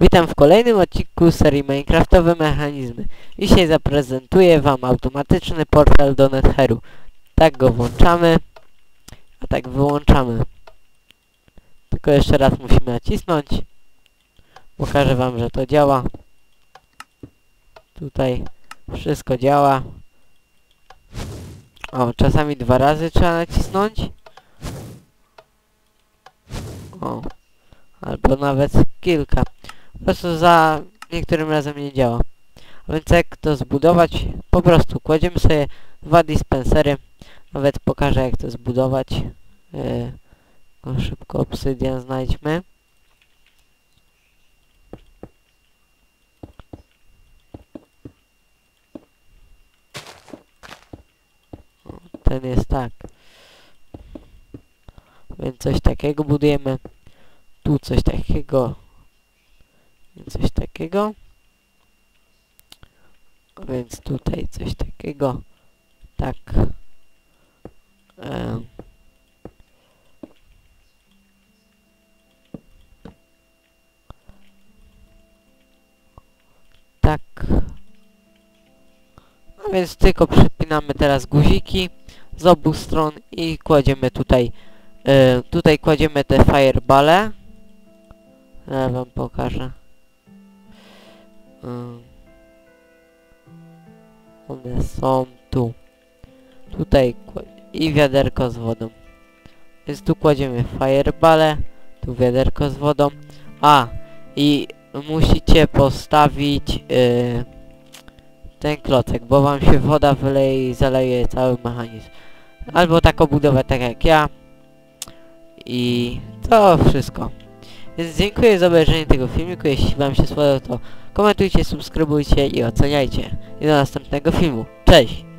Witam w kolejnym odcinku serii Minecraftowe Mechanizmy. Dzisiaj zaprezentuję Wam automatyczny portal do Netheru. Tak go włączamy, a tak wyłączamy. Tylko jeszcze raz musimy nacisnąć. Pokażę Wam, że to działa. Tutaj wszystko działa. O, czasami dwa razy trzeba nacisnąć. O, albo nawet kilka. Po prostu za niektórym razem nie działa. A więc jak to zbudować? Po prostu kładziemy sobie dwa dispensery. Nawet pokażę jak to zbudować. Yy, szybko obsydian znajdźmy. Ten jest tak. Więc coś takiego budujemy. Tu coś takiego. Coś takiego. Więc tutaj coś takiego. Tak. Tak. A więc tylko przypinamy teraz guziki z obu stron i kładziemy tutaj e, tutaj kładziemy te firebale. Ja wam pokażę. Mm. One są tu. Tutaj i wiaderko z wodą. Więc tu kładziemy firebale, tu wiaderko z wodą. A, i musicie postawić yy, ten klocek, bo wam się woda wyleje i zaleje cały mechanizm. Albo taką budowę tak jak ja. I to wszystko. Więc dziękuję za obejrzenie tego filmiku. Jeśli wam się spodobał, to komentujcie, subskrybujcie i oceniajcie. I do następnego filmu. Cześć!